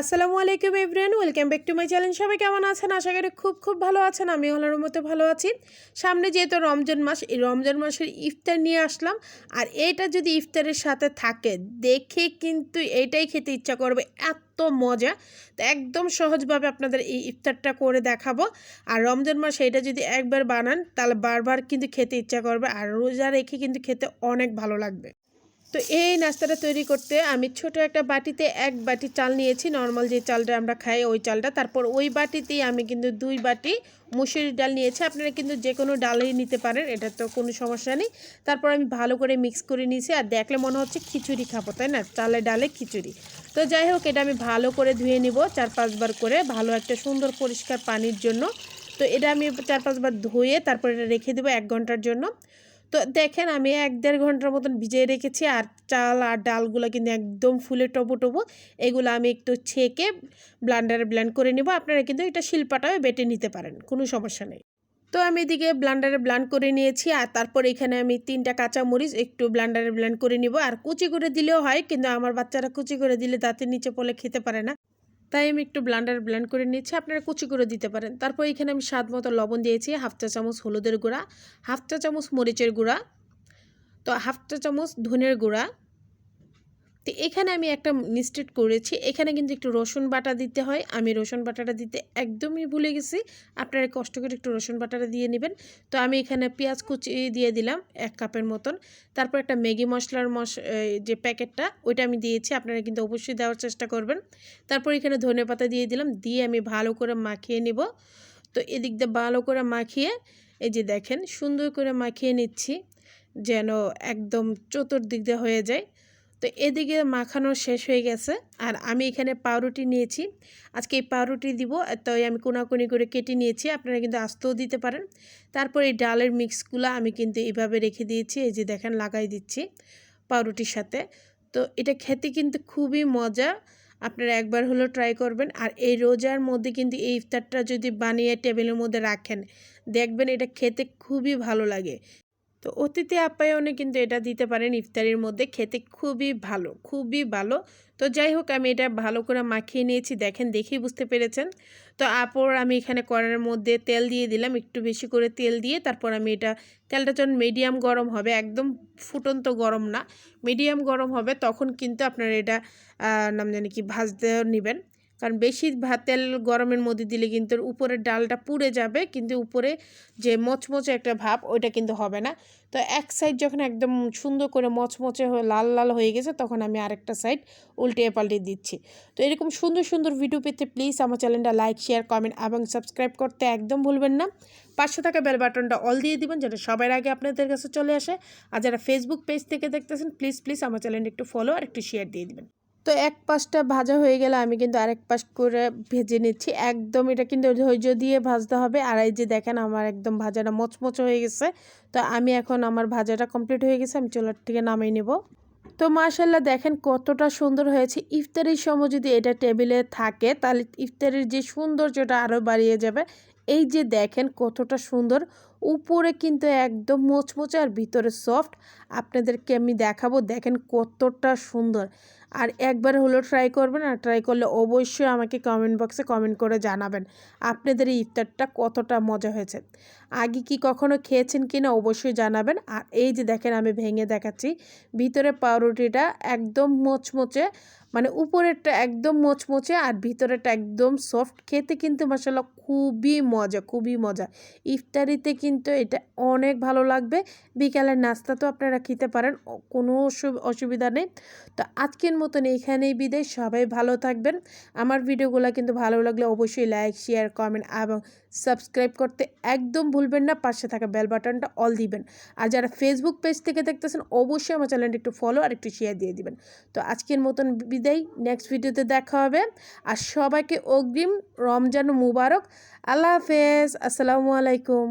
আসসালামু আলাইকুম everyone welcome back to my channel. সবাই কেমন আছেন? আশা করি খুব খুব ভালো আছেন। আমি হলার মতো ভালো আছি। সামনে যেহেতু রমজান মাস, এই রমজান মাসের ইফতার নিয়ে আসলাম। আর এইটা যদি ইফতারের সাথে থাকে, দেখে কিন্তু এইটাই খেতে ইচ্ছা করবে। এত মজা। তো একদম সহজভাবে আপনাদের এই ইফতারটা করে দেখাবো। আর রমজান মাস এটা যদি একবার বানান, তাহলে বারবার কিন্তু খেতে ইচ্ছা করবে। আর রোজা রেখে কিন্তু খেতে অনেক ভালো লাগবে। তো এই নাস্তাটা তৈরি করতে আমি ছোট একটা বাটিতে এক বাটি চাল নিয়েছি। নর্মাল যে চালটা আমরা খাই, ওই চালটা। তারপর ওই বাটিতেই আমি কিন্তু দুই বাটি মুসুরির ডাল নিয়েছি। আপনারা কিন্তু যে কোনো ডালই নিতে পারেন, এটা তো কোনো সমস্যা নেই। তারপর আমি ভালো করে মিক্স করে নিয়েছি আর দেখলে মনে হচ্ছে খিচুড়ি খাব, তাই না? চালে ডালে খিচুড়ি। তো যাই হোক, এটা আমি ভালো করে ধুয়ে নিব চার পাঁচবার করে ভালো একটা সুন্দর পরিষ্কার পানির জন্য। তো এটা আমি চার পাঁচবার ধুয়ে তারপর এটা রেখে দেবো এক ঘণ্টার জন্য। তো দেখেন আমি এক দেড় ঘণ্টার মতন ভিজিয়ে রেখেছি আর চাল আর ডালগুলো কিন্তু একদম ফুলে টবো টবো। এগুলো আমি একটু ছেঁকে ব্লান্ডারে ব্ল্যান্ড করে নিব। আপনারা কিন্তু এটা শিল্পাটাও বেটে নিতে পারেন, কোনো সমস্যা নেই। তো আমি এদিকে ব্লান্ডারে ব্লান্ড করে নিয়েছি আর তারপর এখানে আমি তিনটা কাঁচা মরিচ একটু ব্লান্ডারে ব্লান্ড করে নিব। আর কুচি করে দিলেও হয়, কিন্তু আমার বাচ্চারা কুচি করে দিলে দাঁতের নিচে পলে খেতে পারে না। তাই আমি একটু ব্লান্ডার ব্লেন্ড করে নিচ্ছি আপনারা কুচি করে দিতে পারেন। তারপর এখানে আমি স্বাদ মতো লবণ দিয়েছি, হাফ চা চামচ হলুদের গুঁড়া, হাফ চা চামচ মরিচের গুঁড়া, তো হাফ চা চামচ ধনের গুঁড়া এখানে আমি একটা মিস্টেক করেছি। এখানে কিন্তু একটু রসুন বাটা দিতে হয়। আমি রসুন বাটাটা দিতে একদমই ভুলে গেছি। আপনারা কষ্ট করে একটু রসুন বাটাটা দিয়ে নেবেন। তো আমি এখানে পেঁয়াজ কুচি দিয়ে দিলাম এক কাপের মতন। তারপর একটা ম্যাগি মশলার মশ যে প্যাকেটটা, ওইটা আমি দিয়েছি। আপনারা কিন্তু অবশ্যই দেওয়ার চেষ্টা করবেন। তারপর এখানে ধনে পাতা দিয়ে দিলাম। দিয়ে আমি ভালো করে মাখিয়ে নিব। তো এদিক দিয়ে ভালো করে মাখিয়ে, এই যে দেখেন, সুন্দর করে মাখিয়ে নিচ্ছি। যেন একদম চতুর্দিক দিয়ে হয়ে যায়। তো এদিকে মাখানো শেষ হয়ে গেছে। আর আমি এখানে পাউরুটি নিয়েছি। আজকে এই পাউরুটি দিব, তাই আমি কোনাকুনি করে কেটে নিয়েছি, আপনারা কিন্তু আস্তেও দিতে পারেন। তারপর এই ডালের মিক্সগুলো আমি কিন্তু এইভাবে রেখে দিয়েছি, এই যে দেখেন লাগাই দিচ্ছি পাউরুটির সাথে। তো এটা খেতে কিন্তু খুবই মজা, আপনারা একবার হলেও ট্রাই করবেন। আর এই রোজার মধ্যে কিন্তু এই ইফতারটা যদি বানিয়ে টেবিলের মধ্যে রাখেন, দেখবেন এটা খেতে খুবই ভালো লাগে। তো অতিথি আপ্যায়নে কিন্তু এটা দিতে পারেন ইফতারির মধ্যে। খেতে খুবই ভালো খুবই ভালো। তো যাই হোক, আমি এটা ভালো করে মাখিয়ে নিয়েছি। দেখেন, দেখেই বুঝতে পেরেছেন। তো আপর আমি এখানে কড়ার মধ্যে তেল দিয়ে দিলাম, একটু বেশি করে তেল দিয়ে তারপর আমি এটা, তেলটা যখন মিডিয়াম গরম হবে, একদম ফুটন্ত গরম না মিডিয়াম গরম হবে, তখন কিন্তু আপনারা এটা নাম জানি কি, ভাজতে নেবেন। কারণ বেশি ভাত তেল গরমের মধ্যে দিলে কিন্তু উপরের ডালটা পুড়ে যাবে, কিন্তু উপরে যে মচমচে একটা ভাব, ওইটা কিন্তু হবে না। তো এক সাইড যখন একদম সুন্দর করে মচমচে হয়ে লাল লাল হয়ে গেছে, তখন আমি আরেকটা সাইড উল্টে পাল্টে দিচ্ছি। তো এরকম সুন্দর সুন্দর ভিডিও পেতে প্লিজ আমার চ্যানেলটা লাইক শেয়ার কমেন্ট এবং সাবস্ক্রাইব করতে একদম ভুলবেন না। পাঁচশো টাকা বেল বাটনটা অল দিয়ে দিবেন যেটা সবার আগে আপনাদের কাছে চলে আসে। আর যারা ফেসবুক পেজ থেকে দেখতেছেন প্লিজ প্লিজ আমার চ্যানেলটা একটু ফলো আর একটু শেয়ার দিয়ে দিবেন। তো এক পাশটা ভাজা হয়ে গেলে আমি কিন্তু আরেক পাশ করে ভেজে নিচ্ছি। একদম এটা কিন্তু ধৈর্য দিয়ে ভাজতে হবে। আর এই যে দেখেন আমার একদম ভাজাটা মচমচ হয়ে গেছে। তো আমি এখন আমার ভাজাটা কমপ্লিট হয়ে গেছে, আমি চুলার থেকে নামিয়ে নেব। তো মাশাল্লাহ দেখেন কতটা সুন্দর হয়েছে। ইফতারির সময় যদি এটা টেবিলে থাকে, তাহলে ইফতারির যে সৌন্দর্যটা আরও বাড়িয়ে যাবে। এই যে দেখেন কতটা সুন্দর। উপরে কিন্তু একদম মোচমোচে আর ভিতরে সফট। আপনাদেরকে আমি দেখাবো দেখেন কতটা সুন্দর। আর একবার হলো ট্রাই করবেন আর ট্রাই করলে অবশ্যই আমাকে কমেন্ট বক্সে কমেন্ট করে জানাবেন। আপনাদের এই ইফতারটা কতটা মজা হয়েছে। আগে কি কখনো খেয়েছেন কি না অবশ্যই জানাবেন। আর এই যে দেখেন আমি ভেঙে দেখাচ্ছি, ভিতরে পাউরুটিটা একদম মোচমোচে মানে উপরেরটা একদম মোচমোচে আর ভিতরেরটা একদম সফট খেতে কিন্তু মশলা খুবই মজা খুবই মজা। ইফতারিতে কিন্তু এটা অনেক ভালো লাগবে। বিকালের নাস্তা তো আপনারা খেতে পারেন, কোনো অসুবিধা নেই। তো আজকের মতন এইখানেই বিদেশ সবাই ভালো থাকবেন। আমার ভিডিওগুলো কিন্তু ভালো লাগলে অবশ্যই লাইক শেয়ার কমেন্ট এবং সাবস্ক্রাইব করতে একদম ভুলবেন না। পাশে থাকা বেল বাটনটা অল দিবেন। আর যারা ফেসবুক পেজ থেকে দেখতেছেন, অবশ্যই আমার চ্যানেলটা একটু ফলো আর একটু শেয়ার দিয়ে দিবেন। তো আজকের মতন বিদায়। নেক্সট ভিডিওতে দেখা হবে। আর সবাইকে অগ্রিম রমজান মুবারক। আল্লাহ হাফেজ। আসসালামু আলাইকুম।